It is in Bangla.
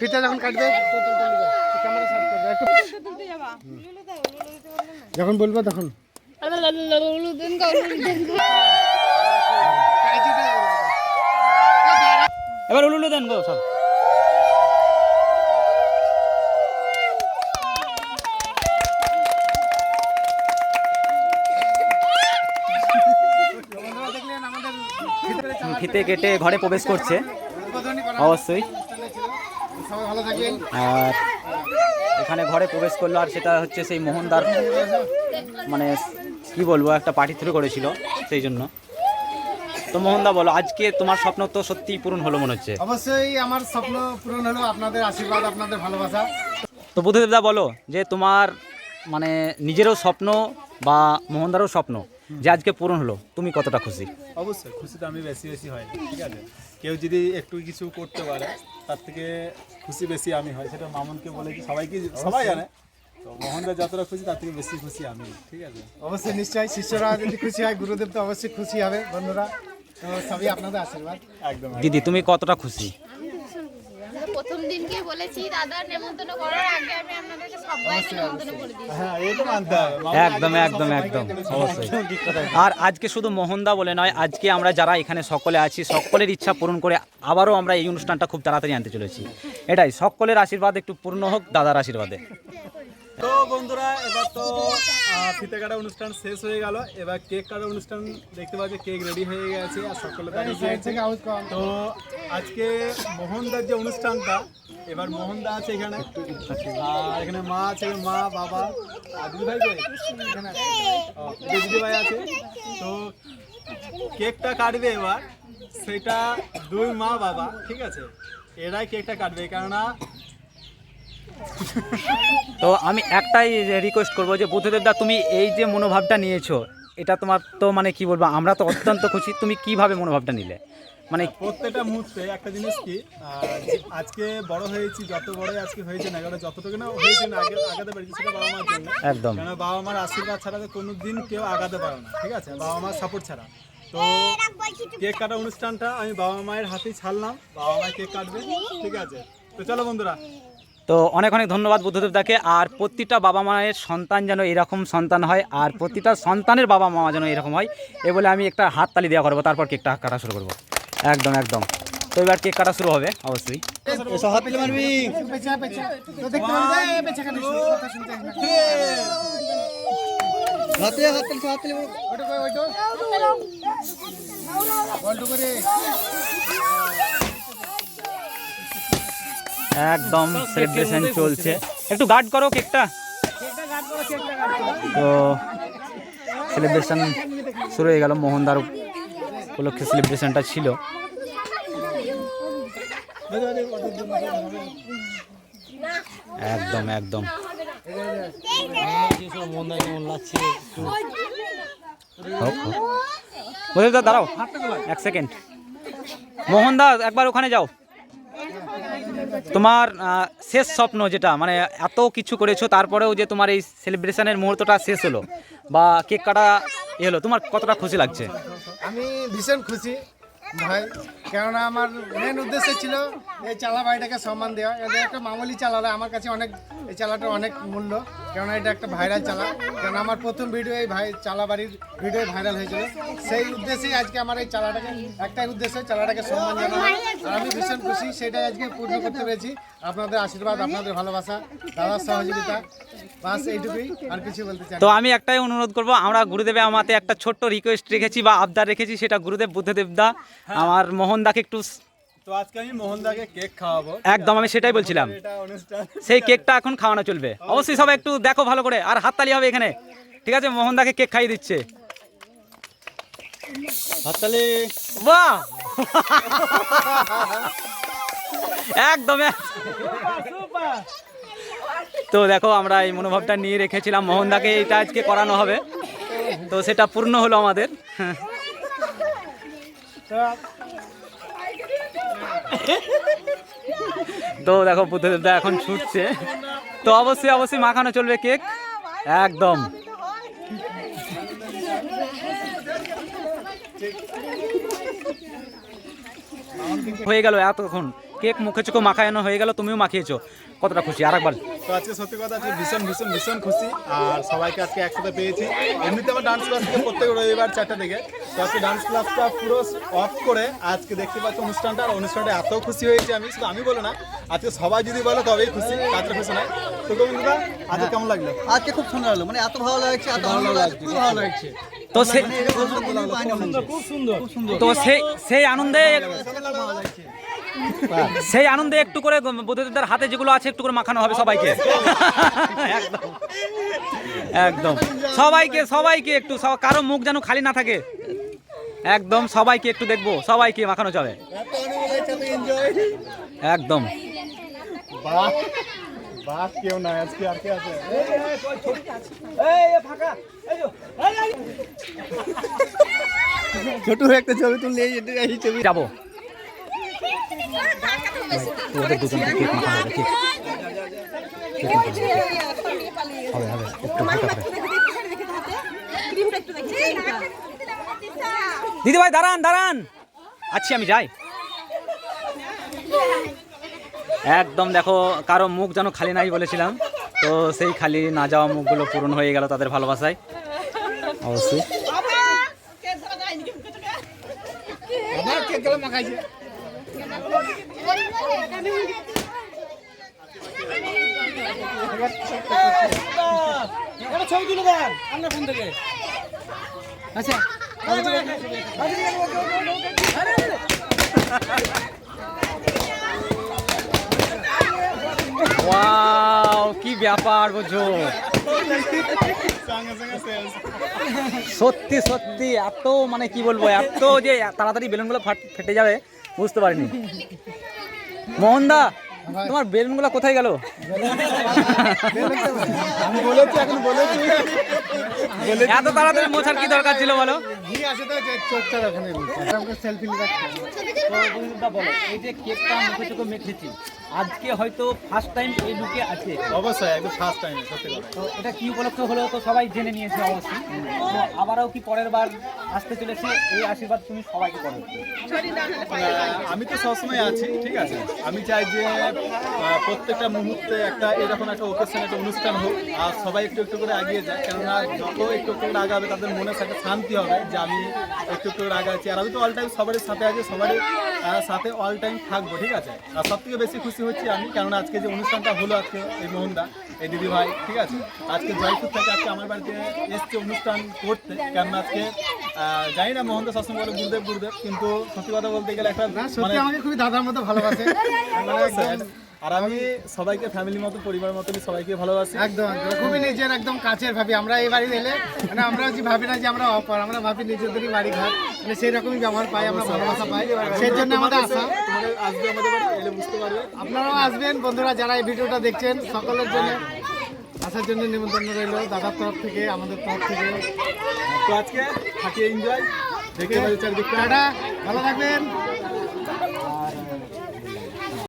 ফিতা যখন কাটবে যখন বলব তখন। এবার উলুলু দেন গো সব ফিতে কেটে ঘরে প্রবেশ করছে। অবশ্যই অনুষ্ঠানে ছিল। সবাই ভালো থাকবেন আর এখানে ঘরে প্রবেশ করল আর সেটা হচ্ছে সেই মোহনদার মানে কি বলব একটা পার্টি থ্রু করেছিল সেই জন্য। তো মোহনদা বলো আজকে তোমার স্বপ্ন তো সত্যিই পূরণ হলো মনে হচ্ছে? অবশ্যই আমার স্বপ্ন পূরণ হলো আপনাদের আশীর্বাদ আপনাদের ভালোবাসা। তো বুদ্ধদেবদা বলো যে তোমার মানে নিজেরও স্বপ্ন বা মোহনদারও স্বপ্ন যে আজকে পূরণ হলো তুমি কতটা খুশি? অবশ্যই খুশি তো আমি বেশি বেশি হয় ঠিক আছে? কেউ যদি একটু কিছু করতে পারে তার থেকে খুশি বেশি আমি হয়। সেটা মামুনকে বলে কি সবাইকে সবাই জানে। তো মোহনদা যতটা খুশি তার থেকে বেশি খুশি আমি ঠিক আছে? অবশ্যই নিশ্চয়ই শিষ্যরা যদি খুশি হয় গুরুদেব তো অবশ্যই খুশি হবে বন্ধুরা। তো সবই আপনাদের আশীর্বাদ। একদম। দিদি তুমি কতটা খুশি? প্রথম দিনকে বলেছি দাদার নেমন্তন্ন করার আগে আমি আপনাদেরকে সবাইকে নেমন্তন্ন করে দিয়েছি। হ্যাঁ এই মানতে হবে। একদম একদম একদম অবশ্যই। আর আজকে শুধু মোহনদা বলে নয় আজকে আমরা যারা এখানে সকলে আছি সকলের ইচ্ছা পূরণ করে আবারও আমরা এই অনুষ্ঠানটা খুব তাড়াতাড়ি আনতে চলেছি। এটাই সকলের আশীর্বাদ একটু পূর্ণ হোক দাদার আশীর্বাদে। তো বন্ধুরা এবার তো ফিতে কাটা অনুষ্ঠান শেষ হয়ে গেল। এবার কেক কাটা অনুষ্ঠান দেখতে পাচ্ছি কেক রেডি হয়ে গেছে আর সকলে দাঁড়িয়ে গিয়েছে তো আজকে মোহনদার যে অনুষ্ঠানটা এবার মোহনদা আছে এখানে। আর এখানে মা আছে মা বাবা আর দিদি ভাই দিদি ভাই আছে। তো কেকটা কাটবে এবার সেটা দুই মা বাবা ঠিক আছে? এরাই কেকটা কাটবে কেননা তো আমি একটাই রিকোয়েস্ট করব যে বুদ্ধদেবদা তুমি এই যে মনোভাবটা নিয়েছো এটা তোমার তো মানে কি বলব আমরা তো অত্যন্ত খুশি। তুমি কীভাবে মনোভাবটা নিলে? মানে প্রত্যেকটা মুহূর্তে একটা জিনিস কি আজকে বড় হয়েছি যত বড় আজকে হয়েছে না কারণ যতটুকু না হয়েছে না আগে আগাতে পেরেছি সেটা বাবা মার জন্য। একদম। কেন বাবা মার আশীর্বাদ ছাড়া তো কোনো দিন কেউ আগাতে পারে না ঠিক আছে? বাবা মার সাপোর্ট ছাড়া। তো কেক কাটা অনুষ্ঠানটা আমি বাবা মায়ের হাতেই ছাড়লাম বাবা মায়ের কেক কাটবে ঠিক আছে? তো চলো বন্ধুরা তো অনেক অনেক ধন্যবাদ বুদ্ধদেব বুদ্ধদেবদাকে আর প্রতিটা বাবা মায়ের সন্তান যেন এরকম সন্তান হয় আর প্রতিটা সন্তানের বাবা মা যেন এরকম হয় এ বলে আমি একটা হাত তালি দেওয়া করব তারপর কেকটা কাটা শুরু করব। একদম একদম। তো এবার কেক কাটা শুরু হবে অবশ্যই পেছা তো দেখতে পাবেন এই পেছা কাটে কথা শুনতে আসবে হাতে হাতে হাতে ওটা কই ওইটা বলটু করে একদম সেলিব্রেশন চলছে। একটু গার্ড করো কেকটা তো সেলিব্রেশন শুরু হয়ে গেল। মোহনদার উপলক্ষে সেলিব্রেশনটা ছিল। একদম একদম। বুঝলি দাঁড়াও। এক সেকেন্ড মোহনদা একবার ওখানে যাও। তোমার শেষ স্বপ্ন যেটা মানে এত কিছু করেছ, তারপরেও যে তোমার এই সেলিব্রেশনের মুহূর্তটা শেষ হলো, বা কেক কাটা এ হলো, তোমার কতটা খুশি লাগছে? আমি ভীষণ খুশি। ভাই, কেননা আমার মেন উদ্দেশ্য ছিল এই চালা বাড়িটাকে সম্মান দেওয়া। এটা একটা মামুলি চালালে আমার কাছে অনেক, এই চালাটা অনেক মূল্য। কেননা এটা একটা ভাইরাল চালা। কেন আমার প্রথম ভিডিও এই ভাই, চালা বাড়ির ভিডিও ভাইরাল হয়েছিল। সেই উদ্দেশ্যেই আজকে আমার এই চালাটাকে, একটাই উদ্দেশ্য, চালাটাকে সম্মান জানানো। আর আমি ভীষণ খুশি, সেটাই আজকে পূর্ণ করতে পেরেছি। আপনাদের আশীর্বাদ, আপনাদের ভালোবাসা, দাদার সহযোগিতা। বাস এইটুকুই আর কিছু বলতে চাই না। তো আমি একটাই অনুরোধ করব আমরা গুরুদেবে আমাতে একটা ছোট্ট রিকোয়েস্ট রেখেছি বা আবদার রেখেছি সেটা গুরুদেব বুদ্ধদেব দা আমার মোহনদাকে একটু তো আজকে আমি মোহনদাকে কেক খাওয়াবো। একদম আমি সেটাই বলছিলাম। সেই কেকটা এখন খাওয়ানো চলবে। অবশ্যই সবাই একটু দেখো ভালো করে আর হাততালি হবে এখানে। ঠিক আছে মোহনদাকে কেক খাইয়ে দিচ্ছে। হাততালি। বাহ! একদম এক- তো দেখো, আমরা এই মনোভাবটা নিয়ে রেখেছিলাম মোহনদাকে, এটা আজকে করানো হবে। তো সেটা পূর্ণ হলো আমাদের। তো দেখো বুদ্ধদেবদা এখন ছুটছে। তো অবশ্যই অবশ্যই মাখানো চলবে কেক। একদম। হয়ে গেল এতক্ষণ। কেক মুখে চোখে মাখানো হয়ে গেল, তুমিও মাখিয়েছো। কতটা খুশি? আর একবার তো আজকে সত্যি কথা আজকে ভীষণ ভীষণ ভীষণ খুশি। আর সবাইকে আজকে একসাথে পেয়েছি। এমনিতে আমার ডান্স ক্লাস থেকে প্রত্যেক রবিবার চারটা থেকে। তো আজকে ডান্স ক্লাসটা পুরো অফ করে আজকে দেখতে পাচ্ছি অনুষ্ঠানটা। আর অনুষ্ঠানটা এত খুশি হয়েছে আমি শুধু আমি বলো না আজকে সবাই যদি বলে তবেই খুশি তাছাড়া খুশি নয়। তো গোবিন্দা আজকে কেমন লাগল? আজকে খুব সুন্দর লাগল মানে এত ভালো লাগছে এত ভালো লাগছে খুব ভালো লাগছে। তো সে মানে। খুব সুন্দর খুব সুন্দর। তো সেই সেই আনন্দে ভালো লাগছে সেই আনন্দে একটু করে বুদ্ধদেবদের হাতে যেগুলো আছে একটু করে মাখানো হবে সবাইকে। একদম। একদম। সবাইকে সবাইকে একটু কারও মুখ যেন খালি না থাকে। একদম সবাইকে একটু দেখব সবাইকে মাখানো যাবে। একদম। বাহ বাহ কেউ নাই আজকে আর কে আছে? ছোট একটা ছবি তুললে এই এই ছবি যাব। ওদের হবে হবে হবে একটু দিদি ভাই দাঁড়ান দাঁড়ান। আছি আমি যাই। একদম দেখো কারও মুখ যেন খালি নাই বলেছিলাম তো সেই খালি না যাওয়া মুখগুলো পূরণ হয়ে গেল তাদের ভালোবাসায়। অবশ্যই। গুলো মাখাইছে ওয়াও, কি ব্যাপার বুঝো? সত্যি সত্যি, এত মানে কি বলব, এত যে তাড়াতাড়ি বেলুনগুলো ফেটে যাবে বুঝতে পারিনি। মোহনদা তোমার বেলুনগুলো কোথায় গেল? এত তাড়াতাড়ি মোছার কি দরকার ছিল বলো? সেলফি বলো এই যে কেকটা মুখে চোখে মেখেছি? আজকে হয়তো ফার্স্ট টাইম এই লুকে আছে। অবশ্যই একদম ফার্স্ট টাইম সত্যি তো এটা কি উপলক্ষে হলো তো সবাই জেনে নিয়েছে অবশ্যই। তো আবারও কি পরের বার আসতে চলেছে এই আশীর্বাদ তুমি সবাইকে করো। আমি তো সবসময় আছি ঠিক আছে? আমি চাই যে প্রত্যেকটা মুহূর্তে একটা এরকম একটা ওকেশন একটা অনুষ্ঠান হোক আর সবাই একটু একটু করে এগিয়ে যায়। কেননা যত একটু একটু করে আগাবে তাদের মনে একটা শান্তি হবে যে আমি একটু একটু করে আগাচ্ছি। আর আমি তো অল টাইম সবারই সাথে আছি সবারই সাথে অল টাইম থাকব ঠিক আছে? আর সব থেকে বেশি খুশি হচ্ছি আমি কেননা আজকে যে অনুষ্ঠানটা হলো আজকে এই মোহনদা এই দিদি ভাই ঠিক আছে? আজকে জয়পুর থেকে আজকে আমার বাড়িতে এসছে অনুষ্ঠান করতে কেননা আজকে আহ, জানি না মোহনদা সবসময় বলে গুরুদেব গুরুদেব কিন্তু সত্যি কথা বলতে গেলে একটা মানে আমাকে খুবই দাদার মতো ভালোবাসে। মানে আর আমি সবাইকে ফ্যামিলির মতো পরিবার মতনই সবাইকে ভালোবাসি। একদম। খুবই নিজের একদম কাছের ভাবি। আমরা এই বাড়ি এলে মানে আমরা যে ভাবি না যে আমরা অপার আমরা ভাবি নিজেদেরই বাড়ি ঘর। মানে সেই রকমই ব্যবহার পাই আমরা ভালোবাসা পাই। সেই জন্য আমাদের আশা। আসবে আমাদের বাড়ি এলে বুঝতে পারবে আপনারাও আসবেন বন্ধুরা যারা এই ভিডিওটা দেখছেন সকলের জন্য আসার জন্য নিমন্ত্রণ রইল দাদার তরফ থেকে আমাদের তরফ থেকে। তো আজকে থাকি এনজয় দেখতে পাচ্ছি চারিদিকটা টাটা ভালো থাকবেন।